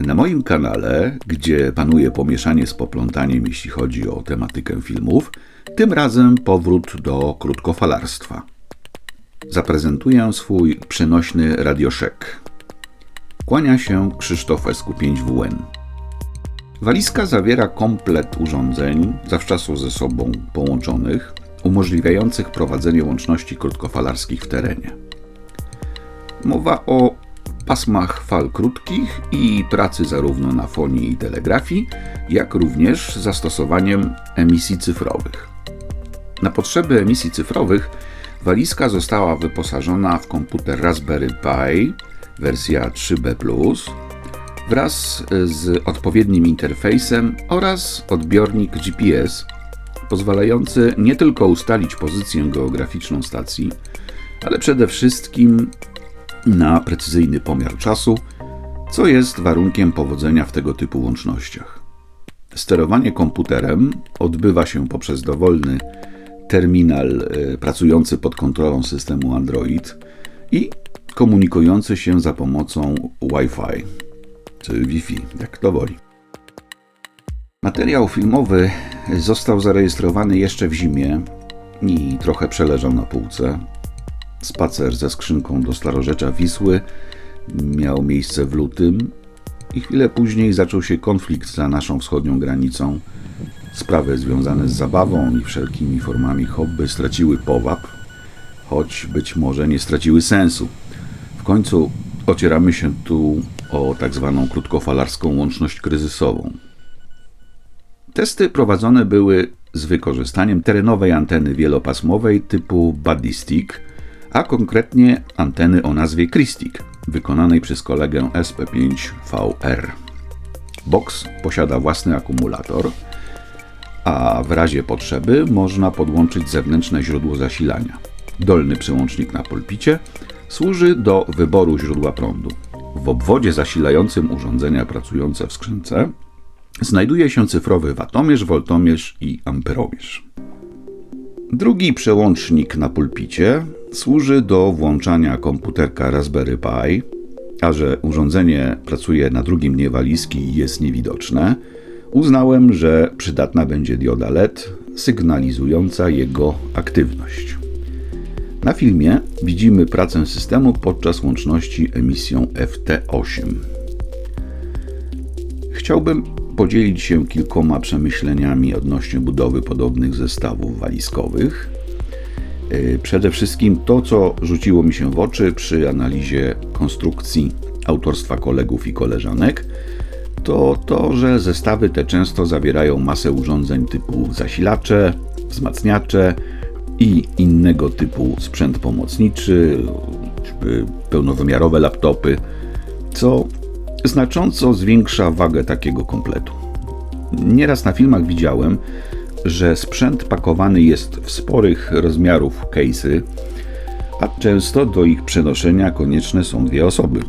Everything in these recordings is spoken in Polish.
Na moim kanale, gdzie panuje pomieszanie z poplątaniem, jeśli chodzi o tematykę filmów, tym razem powrót do krótkofalarstwa. Zaprezentuję swój przenośny radioszek. Kłania się Krzysztof SQ5WN. Walizka zawiera komplet urządzeń, zawczasu ze sobą połączonych, umożliwiających prowadzenie łączności krótkofalarskich w terenie. Mowa o pasmach fal krótkich i pracy zarówno na fonii i telegrafii, jak również zastosowaniem emisji cyfrowych. Na potrzeby emisji cyfrowych walizka została wyposażona w komputer Raspberry Pi wersja 3B wraz z odpowiednim interfejsem oraz odbiornik GPS pozwalający nie tylko ustalić pozycję geograficzną stacji, ale przede wszystkim na precyzyjny pomiar czasu, co jest warunkiem powodzenia w tego typu łącznościach. Sterowanie komputerem odbywa się poprzez dowolny terminal e, pracujący pod kontrolą systemu Android i komunikujący się za pomocą Wi-Fi czy Wi-Fi, jak to woli. Materiał filmowy został zarejestrowany jeszcze w zimie i trochę przeleżał na półce. Spacer ze skrzynką do starorzecza Wisły miał miejsce w lutym i chwilę później zaczął się konflikt za naszą wschodnią granicą. Sprawy związane z zabawą i wszelkimi formami hobby straciły powab, choć być może nie straciły sensu. W końcu ocieramy się tu o tak zwaną krótkofalarską łączność kryzysową. Testy prowadzone były z wykorzystaniem terenowej anteny wielopasmowej typu Buddy Stick, a konkretnie anteny o nazwie Christic, wykonanej przez kolegę SP5VR. Box posiada własny akumulator, a w razie potrzeby można podłączyć zewnętrzne źródło zasilania. Dolny przełącznik na pulpicie służy do wyboru źródła prądu. W obwodzie zasilającym urządzenia pracujące w skrzynce znajduje się cyfrowy watomierz, woltomierz i amperomierz. Drugi przełącznik na pulpicie służy do włączania komputerka Raspberry Pi, a że urządzenie pracuje na drugim dnie walizki i jest niewidoczne, uznałem, że przydatna będzie dioda LED sygnalizująca jego aktywność. Na filmie widzimy pracę systemu podczas łączności emisją FT8. Chciałbym podzielić się kilkoma przemyśleniami odnośnie budowy podobnych zestawów walizkowych. E, przede wszystkim to, co rzuciło mi się w oczy przy analizie konstrukcji autorstwa kolegów i koleżanek, to to, że zestawy te często zawierają masę urządzeń typu zasilacze, wzmacniacze i innego typu sprzęt pomocniczy, pełnowymiarowe laptopy, co znacząco zwiększa wagę takiego kompletu. Nieraz na filmach widziałem, że sprzęt pakowany jest w sporych rozmiarów case'y, a często do ich przenoszenia konieczne są dwie osoby.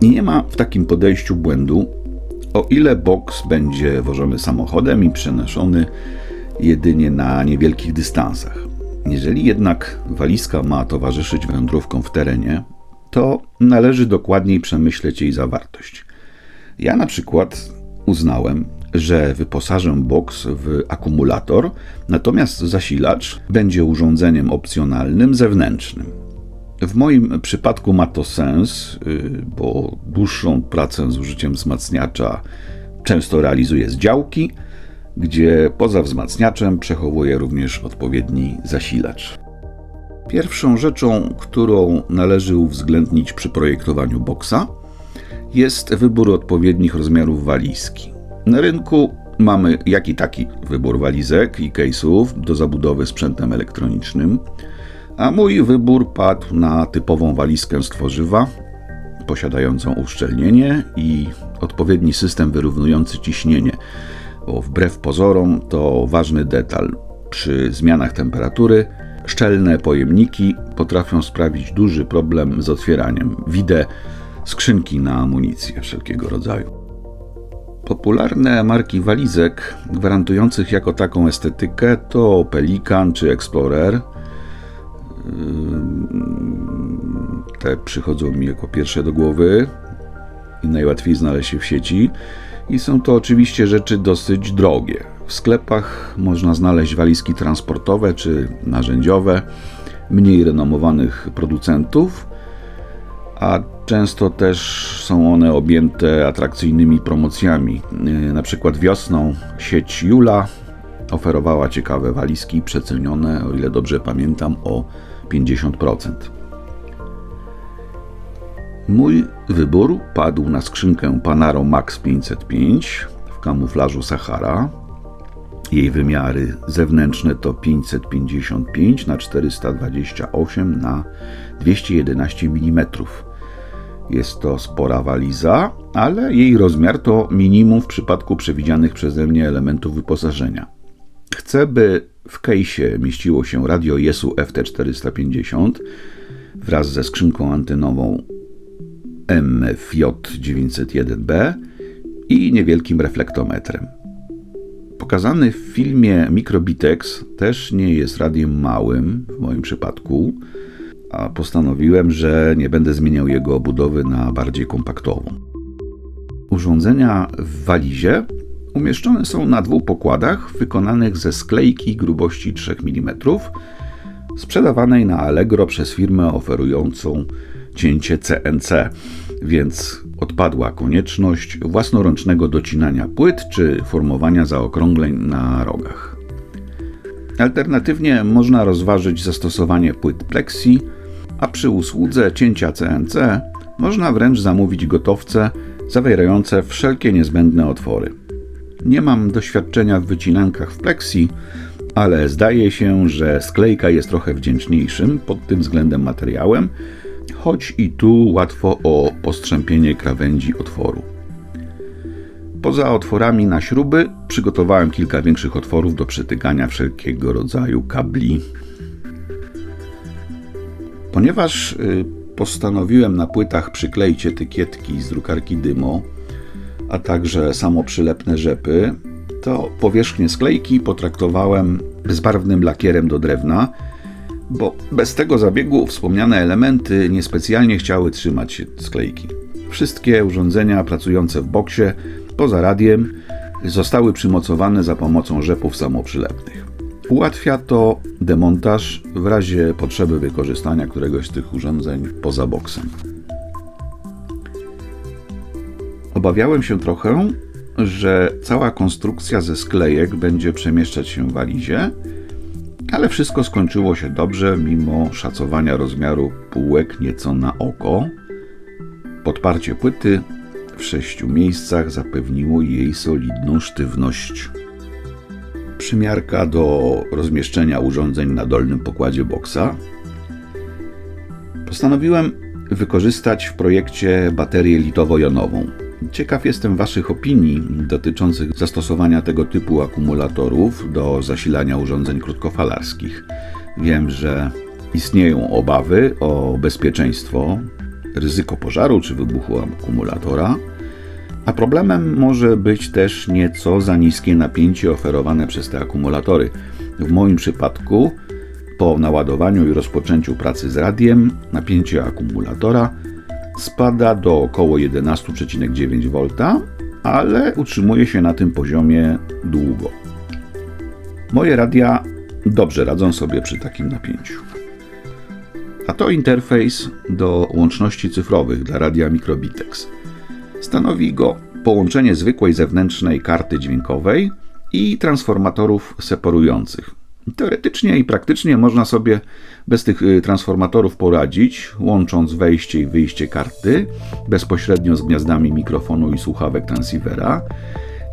I nie ma w takim podejściu błędu, o ile box będzie wożony samochodem i przenoszony jedynie na niewielkich dystansach. Jeżeli jednak walizka ma towarzyszyć wędrówkom w terenie, to należy dokładniej przemyśleć jej zawartość. Ja na przykład uznałem, że wyposażę box w akumulator, natomiast zasilacz będzie urządzeniem opcjonalnym zewnętrznym. W moim przypadku ma to sens, y, bo dłuższą pracę z użyciem wzmacniacza często realizuję z działki, gdzie poza wzmacniaczem przechowuję również odpowiedni zasilacz. Pierwszą rzeczą, którą należy uwzględnić przy projektowaniu boksa, jest wybór odpowiednich rozmiarów walizki. Na rynku mamy jak i taki wybór walizek i case'ów do zabudowy sprzętem elektronicznym, a mój wybór padł na typową walizkę z tworzywa, posiadającą uszczelnienie i odpowiedni system wyrównujący ciśnienie, bo wbrew pozorom to ważny detal. Przy zmianach temperatury szczelne pojemniki potrafią sprawić duży problem z otwieraniem. Widzę skrzynki na amunicję wszelkiego rodzaju. Popularne marki walizek gwarantujących jako taką estetykę to Pelikan czy Explorer. Te przychodzą mi jako pierwsze do głowy. i najłatwiej znaleźć się w sieci. I są to oczywiście rzeczy dosyć drogie. W sklepach można znaleźć walizki transportowe czy narzędziowe mniej renomowanych producentów, a często też są one objęte atrakcyjnymi promocjami. Yy, Na przykład wiosną sieć Jula oferowała ciekawe walizki przecenione, o ile dobrze pamiętam, o 50%. Mój wybór padł na skrzynkę Panaro Max 505 w kamuflażu Sahara. Jej wymiary zewnętrzne to 555 na 428 na 211 mm. Jest to spora waliza, ale jej rozmiar to minimum w przypadku przewidzianych przeze mnie elementów wyposażenia. Chcę, by w kejsie mieściło się radio Jesu FT450 wraz ze skrzynką antenową MFJ901B i niewielkim reflektometrem. Pokazany w filmie Microbitex też nie jest radiem małym w moim przypadku, a postanowiłem, że nie będę zmieniał jego obudowy na bardziej kompaktową. Urządzenia w walizie umieszczone są na dwóch pokładach wykonanych ze sklejki grubości 3 mm, sprzedawanej na Allegro przez firmę oferującą cięcie CNC, więc odpadła konieczność własnoręcznego docinania płyt czy formowania zaokrągleń na rogach. Alternatywnie można rozważyć zastosowanie płyt plexi, a przy usłudze cięcia CNC można wręcz zamówić gotowce zawierające wszelkie niezbędne otwory. Nie mam doświadczenia w wycinankach w plexi, ale zdaje się, że sklejka jest trochę wdzięczniejszym pod tym względem materiałem, choć i tu łatwo o postrzępienie krawędzi otworu. Poza otworami na śruby przygotowałem kilka większych otworów do przetykania wszelkiego rodzaju kabli. Ponieważ y, postanowiłem na płytach przykleić etykietki z drukarki Dymo, a także samoprzylepne rzepy, to powierzchnię sklejki potraktowałem bezbarwnym lakierem do drewna, bo bez tego zabiegu wspomniane elementy niespecjalnie chciały trzymać się sklejki. Wszystkie urządzenia pracujące w boksie poza radiem zostały przymocowane za pomocą rzepów samoprzylepnych. Ułatwia to demontaż w razie potrzeby wykorzystania któregoś z tych urządzeń poza boksem. Obawiałem się trochę, że cała konstrukcja ze sklejek będzie przemieszczać się w walizie, ale wszystko skończyło się dobrze, mimo szacowania rozmiaru półek nieco na oko. Podparcie płyty w sześciu miejscach zapewniło jej solidną sztywność. Przymiarka do rozmieszczenia urządzeń na dolnym pokładzie boksa. Postanowiłem wykorzystać w projekcie baterię litowo-jonową. Ciekaw jestem Waszych opinii dotyczących zastosowania tego typu akumulatorów do zasilania urządzeń krótkofalarskich. Wiem, że istnieją obawy o bezpieczeństwo, ryzyko pożaru czy wybuchu akumulatora, a problemem może być też nieco za niskie napięcie oferowane przez te akumulatory. W moim przypadku, po naładowaniu i rozpoczęciu pracy z radiem, napięcie akumulatora spada do około 11,9 V, ale utrzymuje się na tym poziomie długo. Moje radia dobrze radzą sobie przy takim napięciu. A to interfejs do łączności cyfrowych dla radia Microbitex. Stanowi go połączenie zwykłej zewnętrznej karty dźwiękowej i transformatorów separujących. Teoretycznie i praktycznie można sobie bez tych y, transformatorów poradzić, łącząc wejście i wyjście karty bezpośrednio z gniazdami mikrofonu i słuchawek transceivera.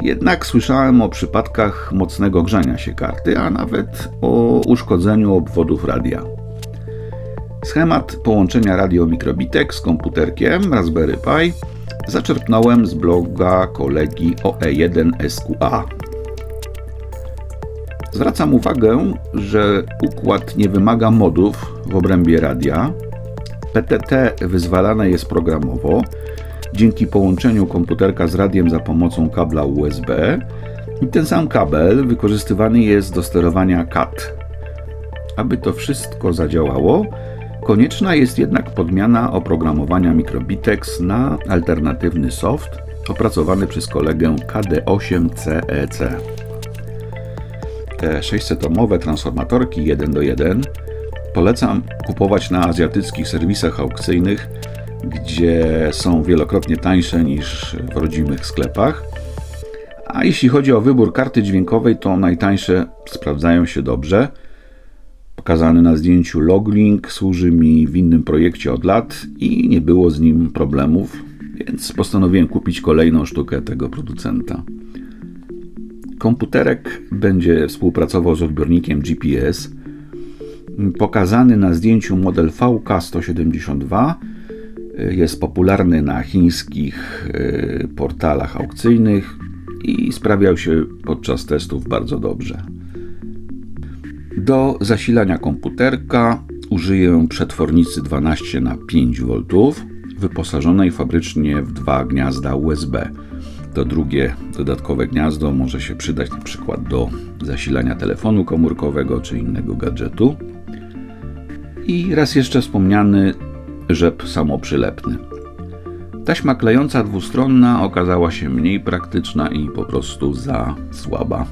Jednak słyszałem o przypadkach mocnego grzania się karty, a nawet o uszkodzeniu obwodów radia. Schemat połączenia radio Microbitex z komputerkiem Raspberry Pi zaczerpnąłem z bloga kolegi OE1SQA. Zwracam uwagę, że układ nie wymaga modów w obrębie radia. PTT wyzwalane jest programowo dzięki połączeniu komputerka z radiem za pomocą kabla USB i ten sam kabel wykorzystywany jest do sterowania CAT. Aby to wszystko zadziałało, Konieczna jest jednak podmiana oprogramowania Microbitex na alternatywny soft opracowany przez kolegę KD8CEC. Te 600-omowe transformatorki 1 do 1 polecam kupować na azjatyckich serwisach aukcyjnych, gdzie są wielokrotnie tańsze niż w rodzimych sklepach. A jeśli chodzi o wybór karty dźwiękowej, to najtańsze sprawdzają się dobrze. Pokazany na zdjęciu Loglink służy mi w innym projekcie od lat i nie było z nim problemów, więc postanowiłem kupić kolejną sztukę tego producenta. Komputerek będzie współpracował z odbiornikiem GPS. Pokazany na zdjęciu model VK172 jest popularny na chińskich y, portalach aukcyjnych i sprawiał się podczas testów bardzo dobrze. Do zasilania komputerka użyję przetwornicy 12 na 5 V wyposażonej fabrycznie w dwa gniazda USB. To drugie dodatkowe gniazdo może się przydać na przykład do zasilania telefonu komórkowego czy innego gadżetu. I raz jeszcze wspomniany rzep samoprzylepny. Taśma klejąca dwustronna okazała się mniej praktyczna i po prostu za słaba.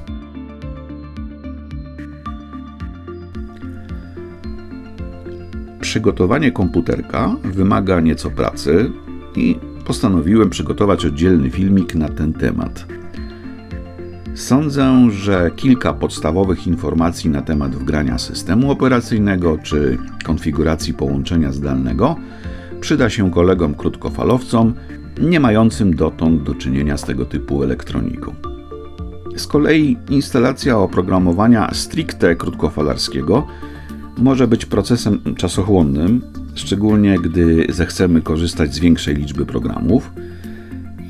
Przygotowanie komputerka wymaga nieco pracy i postanowiłem przygotować oddzielny filmik na ten temat. Sądzę, że kilka podstawowych informacji na temat wgrania systemu operacyjnego czy konfiguracji połączenia zdalnego przyda się kolegom krótkofalowcom, nie mającym dotąd do czynienia z tego typu elektroniką. Z kolei instalacja oprogramowania stricte krótkofalarskiego może być procesem czasochłonnym, szczególnie gdy zechcemy korzystać z większej liczby programów.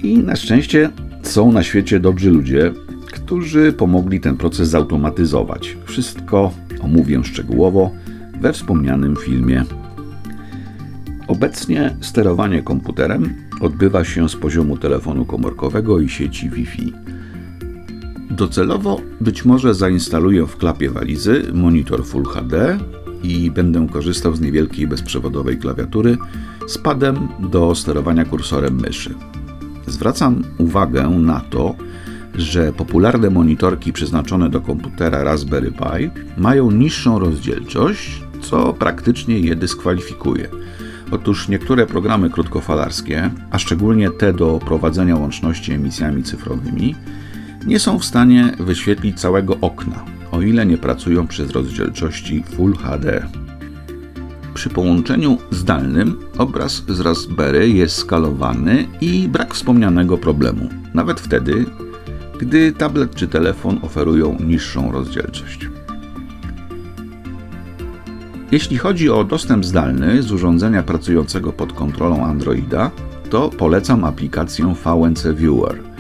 I na szczęście są na świecie dobrzy ludzie, którzy pomogli ten proces zautomatyzować. Wszystko omówię szczegółowo we wspomnianym filmie. Obecnie sterowanie komputerem odbywa się z poziomu telefonu komórkowego i sieci Wi-Fi. Docelowo być może zainstaluję w klapie walizy monitor Full HD i będę korzystał z niewielkiej bezprzewodowej klawiatury z padem do sterowania kursorem myszy. Zwracam uwagę na to, że popularne monitorki przeznaczone do komputera Raspberry Pi mają niższą rozdzielczość, co praktycznie je dyskwalifikuje. Otóż niektóre programy krótkofalarskie, a szczególnie te do prowadzenia łączności emisjami cyfrowymi, nie są w stanie wyświetlić całego okna, o ile nie pracują przy rozdzielczości Full HD. Przy połączeniu zdalnym obraz z Raspberry jest skalowany i brak wspomnianego problemu, nawet wtedy, gdy tablet czy telefon oferują niższą rozdzielczość. Jeśli chodzi o dostęp zdalny z urządzenia pracującego pod kontrolą Androida, to polecam aplikację VNC Viewer.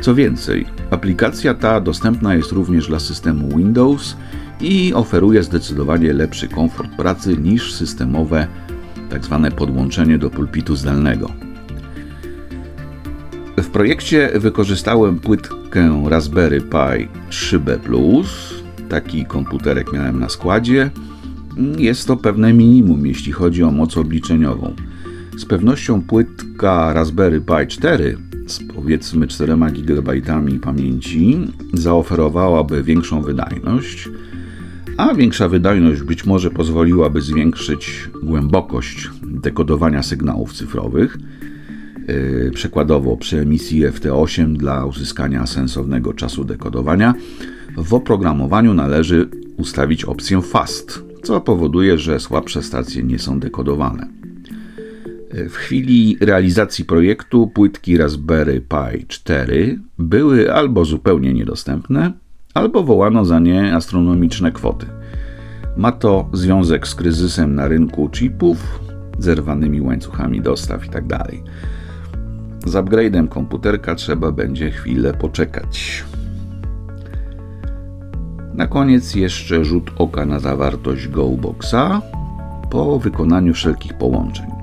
Co więcej, aplikacja ta dostępna jest również dla systemu Windows i oferuje zdecydowanie lepszy komfort pracy niż systemowe tzw. Tak podłączenie do pulpitu zdalnego. W projekcie wykorzystałem płytkę Raspberry Pi 3B+. Taki komputerek miałem na składzie. Jest to pewne minimum, jeśli chodzi o moc obliczeniową. Z pewnością płytka Raspberry Pi 4 z powiedzmy 4 GB pamięci zaoferowałaby większą wydajność, a większa wydajność być może pozwoliłaby zwiększyć głębokość dekodowania sygnałów cyfrowych. Yy, przykładowo przy emisji FT8 dla uzyskania sensownego czasu dekodowania w oprogramowaniu należy ustawić opcję Fast, co powoduje, że słabsze stacje nie są dekodowane. W chwili realizacji projektu płytki Raspberry Pi 4 były albo zupełnie niedostępne, albo wołano za nie astronomiczne kwoty. Ma to związek z kryzysem na rynku chipów, zerwanymi łańcuchami dostaw itd. Tak z upgrade'em komputerka trzeba będzie chwilę poczekać. Na koniec jeszcze rzut oka na zawartość GoBoxa po wykonaniu wszelkich połączeń.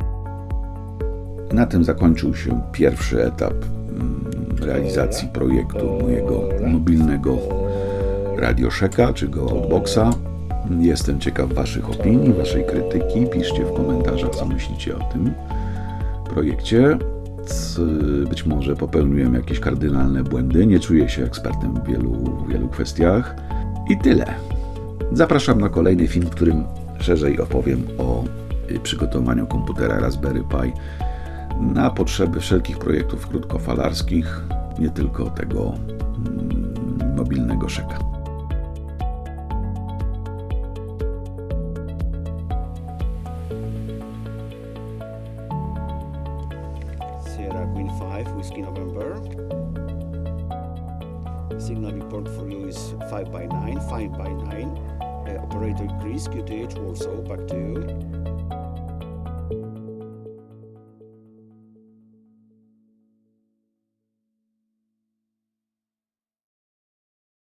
Na tym zakończył się pierwszy etap mm, realizacji projektu mojego mobilnego radioszeka czy go outboxa. Jestem ciekaw Waszych opinii, Waszej krytyki. Piszcie w komentarzach, co myślicie o tym projekcie. Być może popełniłem jakieś kardynalne błędy. Nie czuję się ekspertem w wielu, wielu kwestiach. I tyle. Zapraszam na kolejny film, w którym szerzej opowiem o y, przygotowaniu komputera Raspberry Pi na potrzeby wszelkich projektów krótkofalarskich, nie tylko tego mm, mobilnego szeka. Sierra Queen 5, Whiskey November. Signal report for you is 5 by 9, 5 by 9. Uh, operator Chris, QTH Warsaw, back to you.